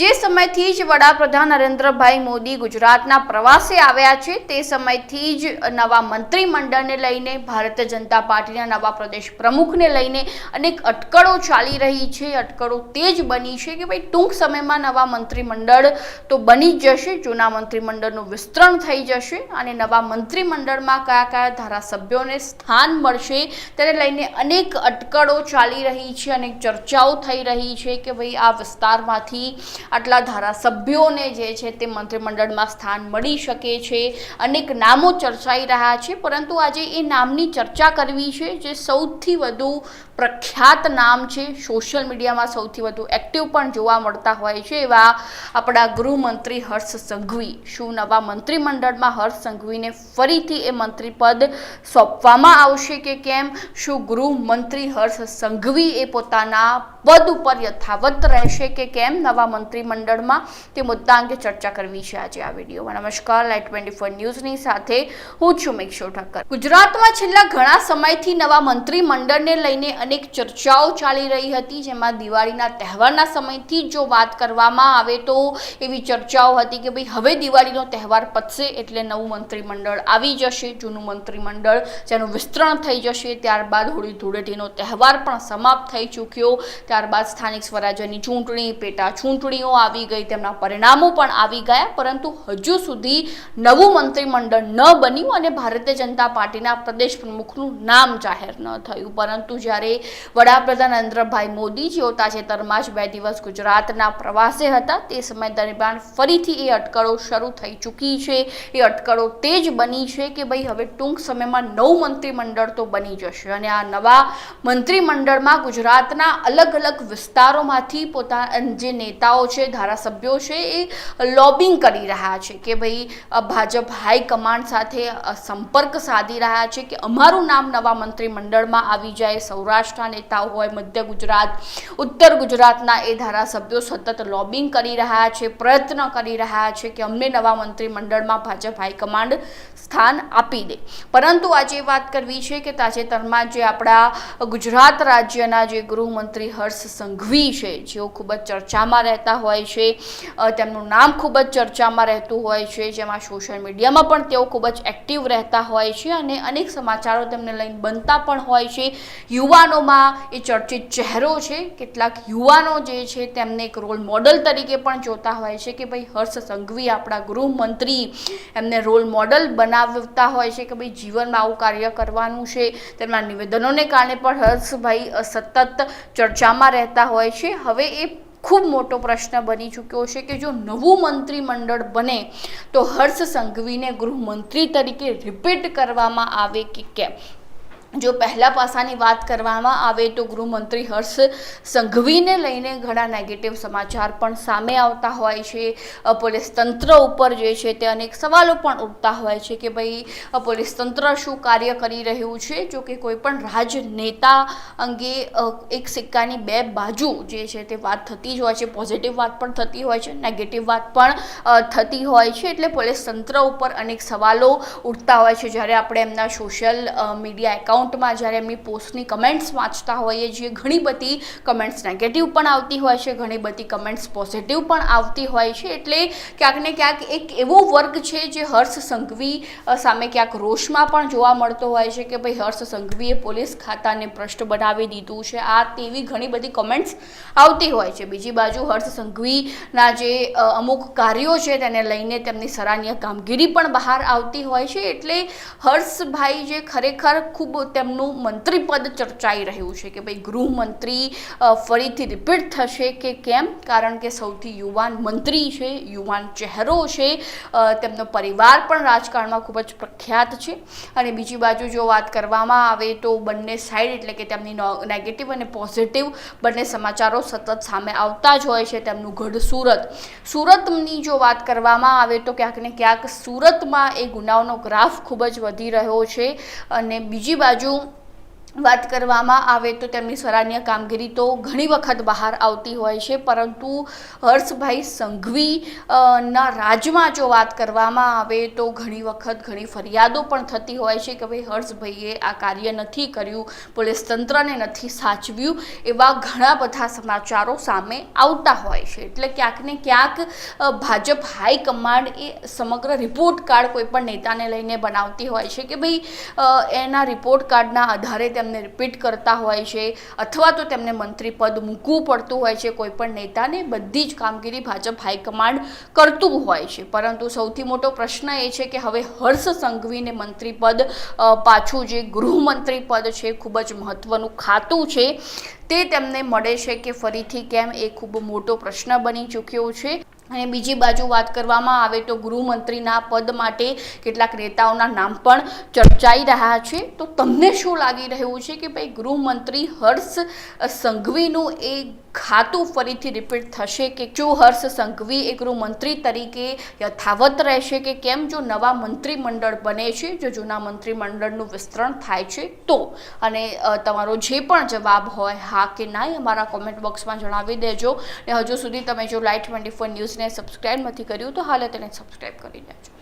જે સમયથી જ વડાપ્રધાન નરેન્દ્રભાઈ મોદી ગુજરાતના પ્રવાસે આવ્યા છે, તે સમયથી જ નવા મંત્રીમંડળને લઈને, ભારતીય જનતા પાર્ટીના નવા પ્રદેશ પ્રમુખને લઈને અનેક અટકળો ચાલી રહી છે. અટકળો તે જ બની છે કે ભાઈ ટૂંક સમયમાં નવા મંત્રીમંડળ તો બની જ જશે, જૂના મંત્રીમંડળનું વિસ્તરણ થઈ જશે અને નવા મંત્રીમંડળમાં કયા કયા ધારાસભ્યોને સ્થાન મળશે તેને લઈને અનેક અટકળો ચાલી રહી છે, અનેક ચર્ચાઓ થઈ રહી છે કે ભાઈ આ વિસ્તારમાંથી આટલા ધારાસભ્યોને જે છે તે મંત્રીમંડળમાં સ્થાન મળી શકે છે. અનેક નામો ચર્ચાઈ રહ્યા છે, પરંતુ આજે એ નામની ચર્ચા કરવી છે, જે સૌથી વધુ પ્રખ્યાત નામ છે. સોશિયલ મીડિયામાં સૌથી વધુ એક્ટિવ પણ જોવા મળતા હોય છે એવા આપણા ગૃહમંત્રી હર્ષ સંઘવી. શું નવા મંત્રીમંડળમાં હર્ષ સંઘવીને ફરીથી એ મંત્રી પદ સોંપવામાં આવશે કે કેમ? શું ગૃહમંત્રી હર્ષ સંઘવી એ પોતાના પદ ઉપર યથાવત રહેશે કે કેમ? નવા મંત્રીમંડળમાં તે મુદ્દા અંગે ચર્ચા કરવી છે આજે આ વિડીયોમાં. નમસ્કાર લાઈટ ટ્વેન્ટી ફોર ન્યૂઝની સાથે હું છું મેક્ષો ઠક્કર. ગુજરાતમાં છેલ્લા ઘણા સમયથી નવા મંત્રીમંડળને લઈને અનેક ચર્ચાઓ ચાલી રહી હતી. જેમાં દિવાળીના તહેવારના સમયથી જ વાત કરવામાં આવે તો એવી ચર્ચાઓ હતી કે ભાઈ હવે દિવાળીનો તહેવાર પતશે એટલે નવું મંત્રીમંડળ આવી જશે. જૂનું મંત્રીમંડળ જેનું વિસ્તરણ થઈ જશે, ત્યારબાદ હોળી ધૂળેટીનો તહેવાર પણ સમાપ્ત થઈ ચૂક્યો. ત્યારબાદ સ્થાનિક સ્વરાજ્યની ચૂંટણી, પેટા ચૂંટણીઓ આવી ગઈ, તેમના પરિણામો પણ આવી ગયા. પરંતુ હજુ સુધી નવું મંત્રીમંડળ ન બન્યું અને ભારતીય જનતા પાર્ટીના પ્રદેશ પ્રમુખનું નામ જાહેર ન થયું. પરંતુ જ્યારે વડાપ્રધાન નરેન્દ્રભાઈ મોદી જેઓ તાજેતરમાં જ બે દિવસ ગુજરાતના પ્રવાસે હતા, તે સમય દરમિયાન ફરીથી એ અટકળો શરૂ થઈ ચૂકી છે. એ અટકળો તે જ બની છે કે ભાઈ હવે ટૂંક સમયમાં નવું મંત્રીમંડળ તો બની જશે અને આ નવા મંત્રીમંડળમાં ગુજરાતના અલગ અલગ વિસ્તારોમાંથી પોતા, જે નેતાઓ છે, ધારાસભ્યો છે, એ લોબિંગ કરી રહ્યા છે કે ભાઈ ભાજપ ભાજપ હાઈકમાન્ડ સાથે સંપર્ક સાધી રહ્યા છે કે અમારું નામ નવા મંત્રીમંડળમાં આવી જાય, સૌરાષ્ટ્રના નેતાઓ હોય, મધ્ય ગુજરાત, ઉત્તર ગુજરાતના એ ધારાસભ્યો સતત લોબિંગ કરી રહ્યા છે, પ્રયત્ન કરી રહ્યા છે કે અમને નવા મંત્રીમંડળમાં ભાજપ હાઈકમાન્ડ સ્થાન આપી દે. પરંતુ આજે વાત કરવી છે કે તાજેતરમાં જે આપણા ગુજરાત રાજ્યના જે ગૃહમંત્રી હર્ષ સંઘવી છે, જેઓ ખૂબ જ ચર્ચામાં રહેતા હોય છે તેમનું નામ ખૂબ જ ચર્ચામાં રહેતું હોય છે, જેમાં સોશિયલ મીડિયામાં પણ તેઓ ખૂબ જ એક્ટિવ રહેતા હોય છે અને અનેક સમાચારો તેમને લઈને બનતા પણ હોય છે. યુવાનોમાં એ ચર્ચિત ચહેરો છે, કેટલાક યુવાનો જે છે તેમને એક રોલ મોડલ તરીકે પણ જોતા હોય છે કે ભાઈ હર્ષ સંઘવી આપણા ગૃહમંત્રી એમને રોલ મોડલ બનાવતા હોય છે કે ભાઈ જીવનમાં આવું કાર્ય કરવાનું છે. તેમના નિવેદનોને કારણે પણ હર્ષભાઈ સતત ચર્ચામાં રહેતા હોય છે. હવે એ ખૂબ મોટો પ્રશ્ન બની ચૂક્યો છે કે જો નવું મંત્રીમંડળ બને, તો હર્ષ સંઘવીને ગૃહમંત્રી તરીકે રિપીટ કરવામાં આવે કે કેમ? જો પહેલા પાસાની વાત કરવામાં આવે તો ગૃહમંત્રી હર્ષ સંઘવીને લઈને ઘણા નેગેટિવ સમાચાર પણ સામે આવતા હોય છે. પોલીસ તંત્ર ઉપર જે છે તે અનેક સવાલો પણ ઉઠતા હોય છે કે ભાઈ પોલીસ તંત્ર શું કાર્ય કરી રહ્યું છે? જો કે કોઈ પણ રાજનેતા અંગે એક સિક્કાની બે બાજુ જે છે તે વાત થતી જ હોય છે. પોઝિટિવ વાત પણ થતી હોય છે નેગેટિવ વાત પણ થતી હોય છે. એટલે પોલીસ તંત્ર ઉપર અનેક સવાલો ઉઠતા હોય છે. જ્યારે આપણે એમના સોશિયલ મીડિયા એકાઉન્ટમાં જ્યારે એમની પોસ્ટની કમેન્ટ્સ વાંચતા હોઈએ છીએ, ઘણી બધી કમેન્ટ્સ નેગેટિવ પણ આવતી હોય છે, ઘણી બધી કમેન્ટ્સ પોઝિટિવ પણ આવતી હોય છે. એટલે ક્યાંક ને ક્યાંક એક એવો વર્ગ છે જે હર્ષ સંઘવી સામે ક્યાંક રોષમાં પણ જોવા મળતો હોય છે કે ભાઈ હર્ષ સંઘવીએ પોલીસ ખાતાને ભ્રષ્ટ બનાવી દીધું છે. આ તેવી ઘણી બધી કમેન્ટ્સ આવતી હોય છે. બીજી બાજુ હર્ષ સંઘવીના જે અમુક કાર્યો છે તેને લઈને તેમની સરાહનીય કામગીરી પણ બહાર આવતી હોય છે. એટલે હર્ષભાઈ જે ખરેખર ખૂબ તેમનું મંત્રી પદ ચર્ચાઈ રહ્યું છે કે ભાઈ ગૃહમંત્રી ફરીથી રિપીટ થશે કે કેમ? કારણ કે સૌથી યુવાન મંત્રી છે, યુવાન ચહેરો છે તેમનો પરિવાર પણ રાજકારણમાં ખૂબ જ પ્રખ્યાત છે. અને બીજી બાજુ જો વાત કરવામાં આવે તો બંને સાઈડ એટલે કે તેમની નેગેટિવ અને પોઝિટિવ બંને સમાચારો સતત સામે આવતા જ હોય છે તેમનું ગઢ સુરત સુરતની જો વાત કરવામાં આવે તો ક્યાંક ને ક્યાંક સુરતમાં એ ગુનાઓનો ગ્રાફ ખૂબ જ વધી રહ્યો છે. અને બીજી બાજુ बाजू વાત કરવામાં આવે તો તેમની સરાહનીય કામગીરી તો ઘણી વખત બહાર આવતી હોય છે, પરંતુ હર્ષભાઈ સંઘવી ના રાજમાં જો વાત કરવામાં આવે તો ઘણી વખત ઘણી ફરિયાદો પણ થતી હોય છે કે ભાઈ હર્ષભાઈએ આ કાર્ય નથી કર્યું, પોલીસ તંત્રને નથી સાચવ્યું, એવા ઘણા બધા સમાચારો સામે આવતા હોય છે. એટલે ક્યાંક ને ક્યાંક ભાજપ ભાજપ હાઈકમાન્ડ એ સમગ્ર રિપોર્ટ કાર્ડ કોઈ પણ નેતાને લઈને બનાવતી હોય છે કે ભાઈ એના રિપોર્ટ કાર્ડના આધારે તેમને રિપીટ કરતા હોય છે અથવા તો તેમને મંત્રી પદ મૂકવું પડતું હોય છે, કોઈ પણ નેતાને બધી જ કામગીરી ભાજપ હાઈકમાન્ડ કરતું હોય છે. પરંતુ સૌથી મોટો પ્રશ્ન એ છે કે હવે હર્ષ સંઘવીને મંત્રી પદ પાછું જે ગૃહમંત્રી પદ છે ખૂબ જ મહત્વનું ખાતું છે. તે તેમને મળે છે કે ફરીથી કેમ એ ખૂબ મોટો પ્રશ્ન બની ચૂક્યો છે. અને બીજી બાજુ વાત કરવામાં આવે તો ગૃહમંત્રીના પદ માટે કેટલાક નેતાઓના નામ પણ ચર્ચાઈ રહ્યા છે. તો તમને શું લાગી રહ્યું છે કે ભાઈ ગૃહમંત્રી હર્ષ સંઘવીનું એ ખાતું ફરીથી રિપીટ થશે કે શું હર્ષ સંઘવી એ ગૃહમંત્રી તરીકે યથાવત રહેશે કે કેમ જો નવા મંત્રીમંડળ બને છે, જો જૂના મંત્રીમંડળનું વિસ્તરણ થાય છે, તો? અને તમારો જે પણ જવાબ હોય, હા કે ના એ અમારા કોમેન્ટ બોક્સમાં જણાવી દેજો. ને હજુ સુધી તમે જો લાઈટ ટ્વેન્ટી ફોર ન્યૂઝને સબસ્ક્રાઈબ નથી કર્યું, તો હાલે તેને સબસ્ક્રાઈબ કરી દેજો